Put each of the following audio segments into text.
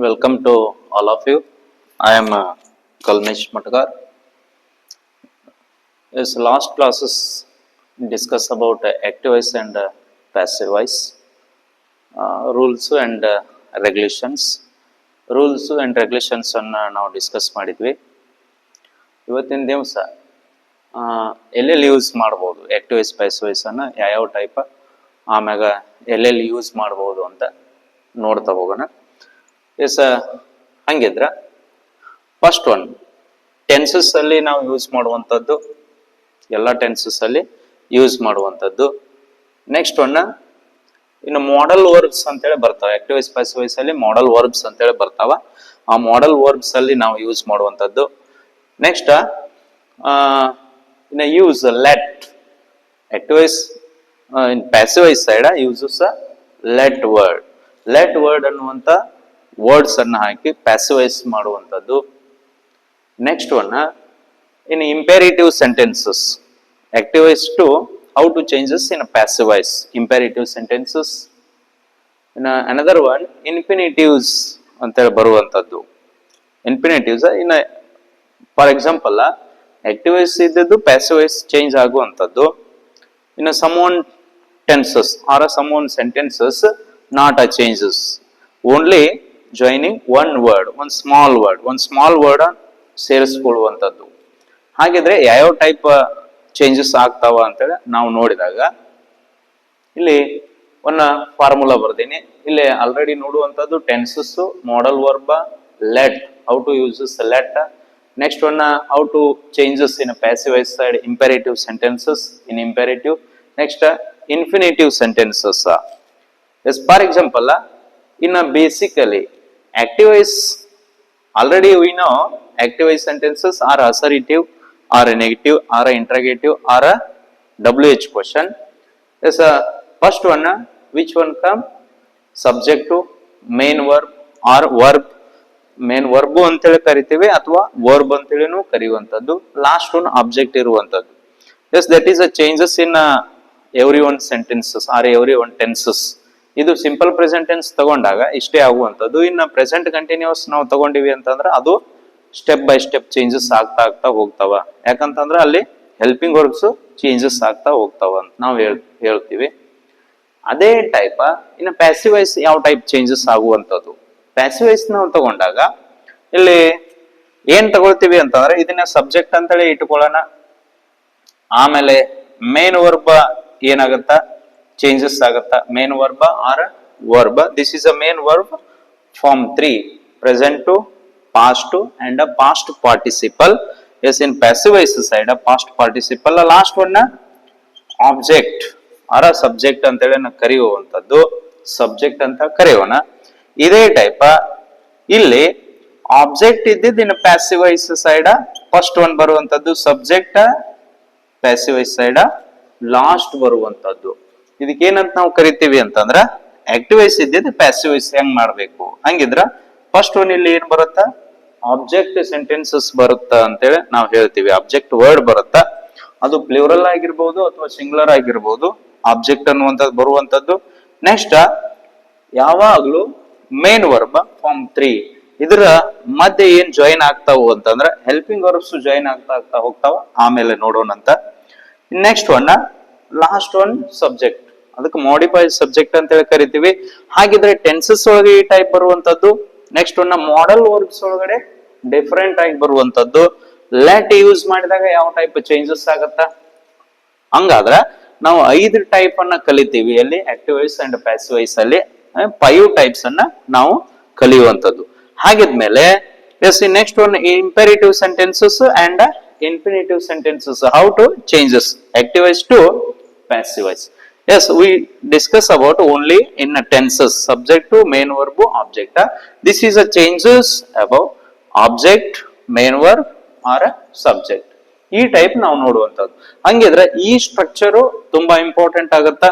Welcome to all of you. I am uh, Kalmesh matkar Yes, last classes discuss about uh, active voice and uh, passive voice, uh, rules and uh, regulations. Rules and ರೆಗ್ಯುಲೇಷನ್ಸನ್ನು ನಾವು discuss ಮಾಡಿದ್ವಿ ಇವತ್ತಿನ ದಿವಸ ಎಲ್ಲೆಲ್ಲಿ use ಮಾಡ್ಬೋದು active wise voice ಅನ್ನ ಯಾವ್ಯಾವ type ಆಮ್ಯಾಗ ಎಲ್ಲೆಲ್ಲಿ ಯೂಸ್ ಮಾಡ್ಬೋದು ಅಂತ ನೋಡ್ತಾ ಹೋಗೋಣ ಎಸ್ ಹಂಗಿದ್ರ ಫಸ್ಟ್ ಒನ್ ಟೆನ್ಸಸ್ ಅಲ್ಲಿ ನಾವು ಯೂಸ್ ಮಾಡುವಂಥದ್ದು, ಎಲ್ಲ ಟೆನ್ಸಸ್ ಅಲ್ಲಿ ಯೂಸ್ ಮಾಡುವಂಥದ್ದು. ನೆಕ್ಸ್ಟ್ ಒನ್ ಇನ್ನು ಮಾಡೆಲ್ ವರ್ಬ್ಸ್ ಅಂತೇಳಿ ಬರ್ತಾವೆ. ಆಕ್ಟಿವ್ ವೈಸ್ ವೈಸ್ ಅಲ್ಲಿ ಮಾಡೆಲ್ ವರ್ಬ್ಸ್ ಅಂತೇಳಿ ಬರ್ತಾವ. ಆ ಮಾಡೆಲ್ ವರ್ಬ್ಸ್ ಅಲ್ಲಿ ನಾವು ಯೂಸ್ ಮಾಡುವಂಥದ್ದು. ನೆಕ್ಸ್ಟ್ ಇನ್ನು use let active voice in passive voice side uses let word let word ಅನ್ನುವಂಥ ವರ್ಡ್ಸ್ ಅನ್ನ ಹಾಕಿ ಪ್ಯಾಸಿವೈಸ್ ಮಾಡುವಂಥದ್ದು. Next one in imperative sentences active voice to how to changes in passive voice imperative sentences in another one infinitives ಅಂತೇಳಿ ಬರುವಂಥದ್ದು. ಇನ್ಫಿನಿಟಿವ್ಸ್ in for example ಆಕ್ಟಿವೈಸ್ ಇದ್ದದ್ದು passive voice change ಆಗುವಂಥದ್ದು. In some one tenses or some one sentences not a changes only joining one word ಒಂದು small word ಒಂದು small word ಸೇರಿಸ್ಕೊಳ್ಳುವಂಥದ್ದು. ಹಾಗಿದ್ರೆ ಯಾವ್ಯಾವ type changes ಆಗ್ತಾವ ಅಂತೇಳಿ ನಾವು ನೋಡಿದಾಗ, ಇಲ್ಲಿ ಒಂದು ಫಾರ್ಮುಲಾ ಬರ್ದೀನಿ. ಇಲ್ಲಿ ಆಲ್ರೆಡಿ ನೋಡುವಂಥದ್ದು tenses modal verb let how to uses let next one how to changes in passive voice side imperative sentences in imperative next infinitive sentences yes for example ಇನ್ನು basically active voice already we know activized sentences are assertive or a negative or a interrogative or a wh question yes a first one uh, which one come subject to main verb or verb main verb ಅಂತೇಳಿ ಕರಿತೀವಿ ಅಥವಾ verb ಅಂತೇಳಿನೂ ಕರೆಯುವಂಥದ್ದು last one object ಇರುವಂಥದ್ದು yes that is a changes in every one sentences or every one tenses ಇದು simple present tense ತಗೊಂಡಾಗ ಇಷ್ಟೇ ಆಗುವಂಥದ್ದು. ಇನ್ನು ಪ್ರೆಸೆಂಟ್ ಕಂಟಿನ್ಯೂಸ್ ನಾವು ತಗೊಂಡಿವಿ ಅಂತಂದ್ರೆ ಅದು ಸ್ಟೆಪ್ ಬೈ ಸ್ಟೆಪ್ ಚೇಂಜಸ್ ಆಗ್ತಾ ಆಗ್ತಾ ಹೋಗ್ತಾವ. ಯಾಕಂತಂದ್ರೆ ಅಲ್ಲಿ ಹೆಲ್ಪಿಂಗ್ ವರ್ಕ್ಸ್ ಚೇಂಜಸ್ ಆಗ್ತಾ ಹೋಗ್ತಾವ ಅಂತ ನಾವು ಹೇಳ್, ಹೇಳ್ತೀವಿ. ಅದೇ ಟೈಪ್ ಇನ್ನು ಪ್ಯಾಸಿವೈಸ್ ಯಾವ ಟೈಪ್ ಚೇಂಜಸ್ ಆಗುವಂಥದ್ದು. ಪ್ಯಾಸಿವೈಸ್ ನಾವು ತಗೊಂಡಾಗ ಇಲ್ಲಿ ಏನ್ ತಗೊಳ್ತೀವಿ ಅಂತಂದ್ರೆ ಇದನ್ನ ಸಬ್ಜೆಕ್ಟ್ ಅಂತೇಳಿ ಇಟ್ಕೊಳ್ಳೋಣ ಆಮೇಲೆ ಮೇನ್ ವರ್ಬ ಏನಾಗತ್ತ? ಚೇಂಜಸ್ ಆಗುತ್ತಾ? Main verb or verb this is a main verb form three present to and a past participle yes in passive voice side past participle last one object or subject ಅಂತೇಳಿ ನಾವು ಕರೆಯುವಂಥದ್ದು. Subject ಅಂತ ಕರೆಯೋಣ. ಇದೇ type ಇಲ್ಲಿ object ಇದ್ದಿದ್ದು ಇನ್ನು passive voice side first one ಬರುವಂತದ್ದು subject passive voice side last ಬರುವಂತದ್ದು ಇದಕ್ಕೆ ಏನಂತ ನಾವು ಕರಿತೀವಿ ಅಂತಂದ್ರ ಆಕ್ಟಿವೈಸ್ ಇದ್ದಿದ್ದು ಪ್ಯಾಸಿವೈಸ್ ಹೆಂಗ್ ಮಾಡ್ಬೇಕು? ಹಂಗಿದ್ರ ಫಸ್ಟ್ ಒನ್ ಇಲ್ಲಿ ಏನ್ ಬರುತ್ತಾ? ಆಬ್ಜೆಕ್ಟ್ ಸೆಂಟೆನ್ಸಸ್ ಬರುತ್ತಾ ಅಂತೇಳಿ ನಾವು ಹೇಳ್ತೀವಿ. ಆಬ್ಜೆಕ್ಟ್ ವರ್ಡ್ ಬರುತ್ತಾ? ಅದು ಪ್ಲೂರಲ್ ಆಗಿರ್ಬೋದು ಅಥವಾ ಸಿಂಗ್ಲರ್ ಆಗಿರ್ಬೋದು. ಆಬ್ಜೆಕ್ಟ್ ಅನ್ನುವಂಥದ್ದು ಬರುವಂತದ್ದು ನೆಕ್ಸ್ಟ್ ಯಾವಾಗ್ಲೂ ಮೇನ್ ವರ್ಬ್ ಫಾರ್ಮ್ ತ್ರೀ ಇದರ ಮಧ್ಯೆ ಏನ್ ಜಾಯಿನ್ ಆಗ್ತಾವು ಅಂತಂದ್ರೆ ಹೆಲ್ಪಿಂಗ್ ವರ್ಬ್ಸ್ ಜಾಯಿನ್ ಆಗ್ತಾ ಆಗ್ತಾ ಹೋಗ್ತಾವ. ಆಮೇಲೆ ನೋಡೋಣ ಅಂತ next one last one subject ಅದಕ್ಕೆ ಮಾಡಿಫೈಡ್ ಸಬ್ಜೆಕ್ಟ್ ಅಂತ ಹೇಳಿ ಕರಿತೀವಿ. ಹಾಗಿದ್ರೆ ಟೆನ್ಸಸ್ ಒಳಗೆ ಈ ಟೈಪ್ ಬರುವಂತದ್ದು ನೆಕ್ಸ್ಟ್ ಒನ್ ಮಾಡೆಲ್ ವರ್ಬ್ಸ್ ಒಳಗಡೆ ಡಿಫರೆಂಟ್ ಆಗಿ ಬರುವಂತದ್ದು. ಲೆಟ್ ಯೂಸ್ ಮಾಡಿದಾಗ ಯಾವ ಟೈಪ್ ಚೇಂಜಸ್ ಆಗತ್ತ? ಹಂಗಾದ್ರ ನಾವು ಐದು ಟೈಪ್ ಅನ್ನ ಕಲಿತೀವಿ ಅಲ್ಲಿ active voice and passive voice ಅಲ್ಲಿ ಫೈವ್ ಟೈಪ್ಸ್ ಅನ್ನ ನಾವು ಕಲಿಯುವಂತದ್ದು. ಹಾಗಿದ್ಮೇಲೆ yes next one imperative sentences and infinitive sentences how to changes active voice to passive voice yes we discuss about only in tenses subject to main verb object this is a changes about object main verb or subject ಈ type ನಾವು ನೋಡುವಂಥದ್ದು. ಹಂಗಿದ್ರೆ ಈ structure ತುಂಬಾ important ಆಗುತ್ತೆ?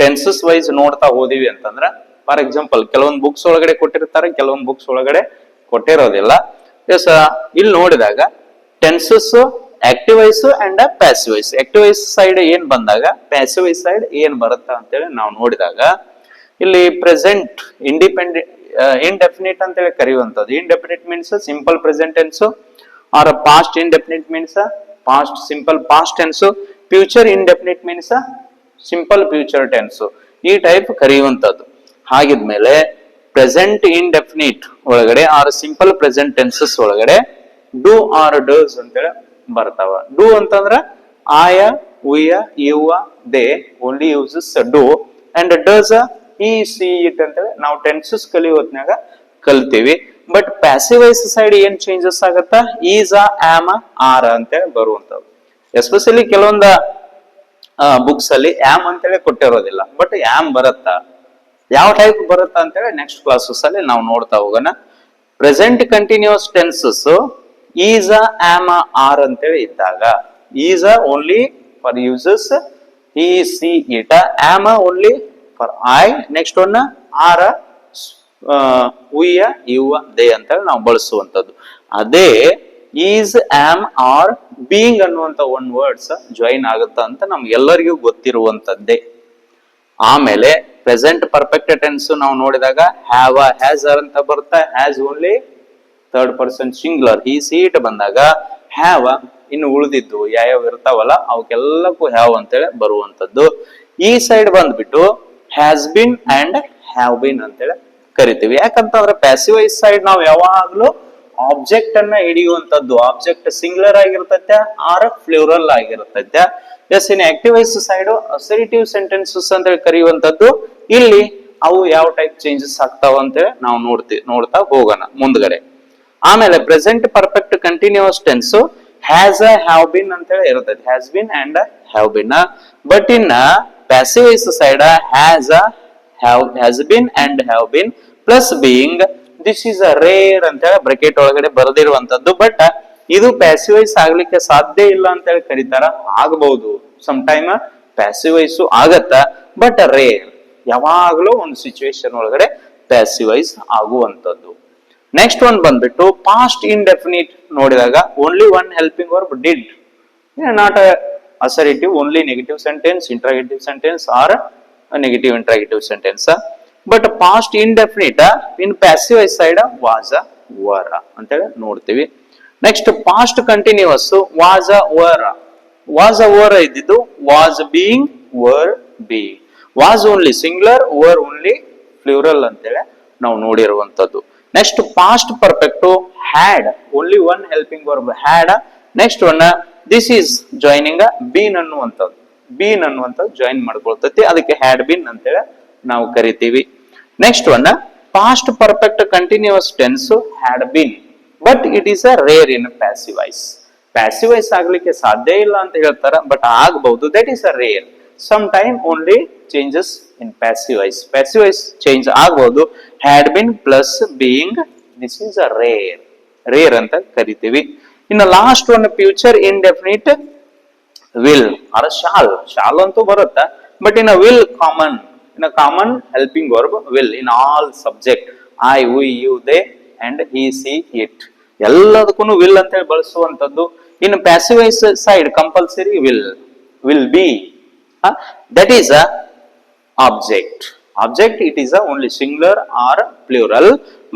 Tenses wise ನೋಡ್ತಾ ಹೋದಿವಿ ಅಂತಂದ್ರೆ for example ಕೆಲವೊಂದು ಬುಕ್ಸ್ ಒಳಗಡೆ ಕೊಟ್ಟಿರ್ತಾರೆ, ಕೆಲವೊಂದು ಬುಕ್ಸ್ ಒಳಗಡೆ ಕೊಟ್ಟಿರೋದಿಲ್ಲ. ಎಸ್ ಇಲ್ಲಿ ನೋಡಿದಾಗ tenses active voice and passive voice active voice side ಏನ್ ಬಂದಾಗ ಪ್ಯಾಸಿವೈಸ್ ಸೈಡ್ ಏನ್ ಬರುತ್ತಾ ಅಂತೇಳಿ ನಾವು ನೋಡಿದಾಗ, ಇಲ್ಲಿ ಪ್ರೆಸೆಂಟ್ ಇಂಡಿಪೆಂಡೆಂಟ್ ಇಂಡೆಫಿನಿಟ್ ಅಂತೇಳಿ ಕರೆಯುವಂಥದ್ದು. Indefinite means simple present tense or past indefinite means past simple past tense future indefinite means simple future tense ಈ ಟೈಪ್ ಕರೆಯುವಂಥದ್ದು. ಹಾಗಿದ್ಮೇಲೆ ಪ್ರೆಸೆಂಟ್ ಇಂಡೆಫಿನಿಟ್ ಒಳಗಡೆ ಆರ್ ಸಿಂಪಲ್ ಪ್ರೆಸೆಂಟ್ ಟೆನ್ಸಸ್ ಒಳಗಡೆ ಡೂ ಆರ್ ಡಸ್ ಅಂತೇಳಿ ಬರ್ತಾವ. Do ಅಂತಂದ್ರ I, you we they only uses do. And does, he, she, it ಅಂತೇಳಿ ನಾವು ಟೆನ್ಸಸ್ ಕಲಿಯೋ ಹೊತ್ನಾಗ ಕಲ್ತೀವಿ. ಬಟ್ ಪ್ಯಾಸಿವೈಸ್ ಸೈಡ್ ಏನ್ ಚೇಂಜಸ್ ಆಗತ್ತ? ಈಸ್ ಆಮ್, ಆರ್ ಅಂತೇಳಿ ಬರುವಂತದ್ದು ಎಸ್ಪೆಷಲಿ ಕೆಲವೊಂದ ಬುಕ್ಸ್ ಅಲ್ಲಿ ಆಮ್ ಅಂತೇಳಿ ಕೊಟ್ಟಿರೋದಿಲ್ಲ. ಬಟ್ ಆಮ್ ಬರುತ್ತಾ. ಯಾವ ಟೈಪ್ ಬರುತ್ತಾ ಅಂತೇಳಿ ನೆಕ್ಸ್ಟ್ ಕ್ಲಾಸಸ್ ಅಲ್ಲಿ ನಾವು ನೋಡ್ತಾ ಹೋಗೋಣ. Present continuous tenses is am, are ಅಂತೇಳಿ ಇದ್ದಾಗ is only for uses he she it am only for I next one are you we they ಅಂತೇಳಿ ನಾವು ಬಳಸುವಂತದ್ದು ಅದೇ ಈಸ್ ಆಮ್, ಆರ್ ಬೀಯಿಂಗ್ ಅನ್ನುವಂತ ಒನ್ ವರ್ಡ್ಸ್ ಜಾಯಿನ್ ಆಗುತ್ತ ಅಂತ ನಮ್ಗೆಲ್ಲರಿಗೂ ಗೊತ್ತಿರುವಂತದ್ದೇ ಆಮೇಲೆ ಪ್ರೆಸೆಂಟ್ ಪರ್ಫೆಕ್ಟ್ ಟೆನ್ಸ್ ನಾವು ನೋಡಿದಾಗ ಹ್ಯಾವ್ ಹ್ಯಾಸ್ ಅಂತ ಬರುತ್ತೆ. Has only third person singular he she it ಬಂದಾಗ ಹ್ಯಾವ ಇನ್ನು ಉಳಿದಿದ್ದು, ಯಾವ್ಯಾವ ಇರ್ತಾವಲ್ಲ, ಅವಕ್ಕೆಲ್ಲಕ್ಕೂ ಹ್ಯಾವ್ ಅಂತೇಳಿ ಬರುವಂತದ್ದು ಈ ಸೈಡ್ ಬಂದ್ಬಿಟ್ಟು has been and have been ಅಂತೇಳಿ ಕರಿತೀವಿ. ಯಾಕಂತಂದ್ರೆ ಪ್ಯಾಸಿವೈಸ್ ಸೈಡ್ ನಾವು ಯಾವಾಗ್ಲೂ ಆಬ್ಜೆಕ್ಟ್ ಅನ್ನ ಹಿಡಿಯುವಂತದ್ದು ಆಬ್ಜೆಕ್ಟ್ ಸಿಂಗ್ಲರ್ ಆಗಿರ್ತೈತೆ R plural ಆಗಿರ್ತೈತೆ. Yes in active voice side assertive sentences ಅಂತ ಹೇಳಿ ಕರೆಯುವಂತದ್ದು ಇಲ್ಲಿ ಅವು ಯಾವ ಟೈಪ್ ಚೇಂಜಸ್ ಆಗ್ತಾವ ಅಂತೇಳಿ ನಾವು ನೋಡ್ತೀವಿ ನೋಡ್ತಾ ಹೋಗೋಣ ಮುಂದ್ಗಡೆ. ಆಮೇಲೆ present perfect continuous tense has a have been ಅಂತ ಹೇಳಿ ಇರುತ್ತೆ has been and have been but in passive voice side has a have has been and have been plus being this is a rare ಅಂತ ಹೇಳಿ bracket ಒಳಗಡೆ ಬರೆದಿರುವಂತದ್ದು. But ಇದು passivise ಆಗ್ಲಿಕ್ಕೆ ಸಾಧ್ಯ ಇಲ್ಲ ಅಂತ ಹೇಳಿ ಕರೀತಾರ. ಆಗಬಹುದು ಸಮ್ ಟೈಮ್ ಪ್ಯಾಸಿವೈಸ್ ಆಗತ್ತ. ಬಟ್ ರೇರ್ ಯಾವಾಗ್ಲೂ ಒಂದು ಸಿಚುವೇಶನ್ ಒಳಗಡೆ ಪ್ಯಾಸಿವೈಸ್ ಆಗುವಂತದ್ದು. ನೆಕ್ಸ್ಟ್ ಒನ್ ಬಂದ್ಬಿಟ್ಟು ಪಾಸ್ಟ್ ಇಂಡೆಫಿನಿಟ್ ನೋಡಿದಾಗ only one helping verb did not assertive only negative sentence interrogative sentence or negative interrogative sentence but past indefinite in passive side was were ಅಂತೇಳಿ ನೋಡ್ತೀವಿ. Next past continuous was a were was a were ಇದ್ದಿದ್ದು was being were being was only singular were only plural ಅಂತೇಳಿ ನಾವು ನೋಡಿರುವಂತದ್ದು next past perfect had only one helping verb had next one this is joining been ಅನ್ನುವಂಥದ್ದು. Been ಅನ್ನುವಂಥದ್ದು join ಮಾಡ್ಕೊಳ್ತೈತಿ. ಅದಕ್ಕೆ had been ಅಂತೇಳಿ ನಾವು ಕರಿತೀವಿ. Next one past perfect continuous tense had been but it is a rare in passive voice passive voice ಆಗ್ಲಿಕ್ಕೆ ಸಾಧ್ಯ ಇಲ್ಲ ಅಂತ ಹೇಳ್ತಾರೆ ಬಟ್ ಆಗಬಹುದು. That is a rare time only changes in passive voice passive voice change ಆಗಬಹುದು had been plus being this is a rare rare ಅಂತ ಕರಿತೀವಿ. ಇನ್ನು last one future indefinite will or shall shall ಅಂತೂ ಬರುತ್ತಾ? But in will common in common helping verb will in all subject I we you they and he she it ಎಲ್ಲದಕ್ಕೂ will ಅಂತ ಹೇಳಿ ಬಳಸುವಂತದ್ದು ಇನ್ನು passive voice side compulsory will will be that is a object. Object, it is a only singular or plural,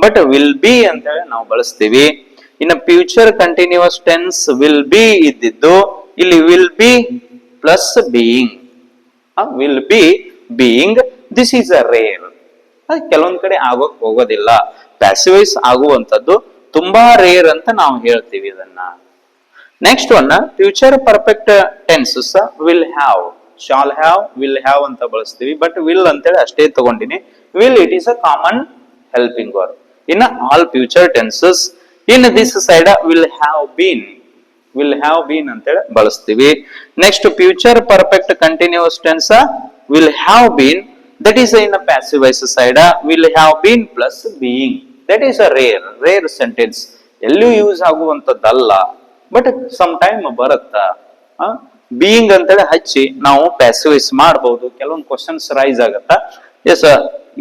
but will be ಅಂತ ಹೇಳಿ ನಾವು ಬಳಸ್ತೀವಿ. ಇನ್ನು future continuous tense will be ಇದ್ದಿದ್ದು, ಇಲ್ಲಿ will be plus being will be being this is a rare ಕೆಲವೊಂದ್ ಕಡೆ ಆಗೋಕ್ ಹೋಗೋದಿಲ್ಲ. ಪ್ಯಾಸಿವೈಸ್ ಆಗುವಂತದ್ದು ತುಂಬಾ ರೇರ್ ಅಂತ ನಾವು ಹೇಳ್ತೀವಿ ಇದನ್ನ. Next one future perfect tenses will have shall have will have ಅಂತ ಬಳಸ್ತೀವಿ. ಬಟ್ ವಿಲ್ ಅಂತೇಳಿ ಅಷ್ಟೇ ತಗೊಂಡಿನಿ. Will it is a common helping word in all future tenses in this side will have been will have been ಅಂತೇಳಿ ಬಳಸ್ತೀವಿ. Next future perfect continuous tense will have been that is in passive voice side will have been plus being that is a rare rare sentence ಎಲ್ಲೂ use ಆಗುವಂತದ್ದಲ್ಲ. But some time ಬರುತ್ತಾ being ಅಂತೇಳಿ ಹಚ್ಚಿ ನಾವು passivise ಮಾಡಬಹುದು ಕೆಲವೊಂದು questions raise ಆಗತ್ತ? S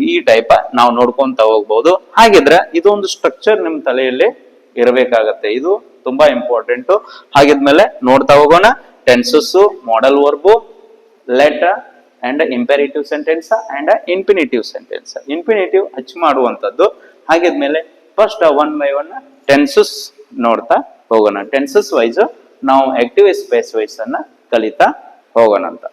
ಈ type ನಾವು ನೋಡ್ಕೊಂತ ಹೋಗ್ಬಹುದು ಹಾಗಿದ್ರೆ ಇದೊಂದು ಸ್ಟ್ರಕ್ಚರ್ ನಿಮ್ ತಲೆಯಲ್ಲಿ ಇರಬೇಕಾಗತ್ತೆ. ಇದು ತುಂಬಾ ಇಂಪಾರ್ಟೆಂಟ್ ಹಾಗಿದ್ಮೇಲೆ ನೋಡ್ತಾ ಹೋಗೋಣ. Tenses modal verb letter and imperative sentence and infinitive sentence infinitive ಹಚ್ ಮಾಡುವಂಥದ್ದು. ಹಾಗಿದ್ಮೇಲೆ first one by one tenses ನೋಡ್ತಾ ಹೋಗೋಣ. ಟೆನ್ಸಸ್ ವೈಸ್ ನಾವು ಆಕ್ಟಿವ್ ಸ್ಪೇಸ್ ವೈಸ್ ಅನ್ನ ಕಲಿತಾ ಹೋಗೋಣ ಅಂತ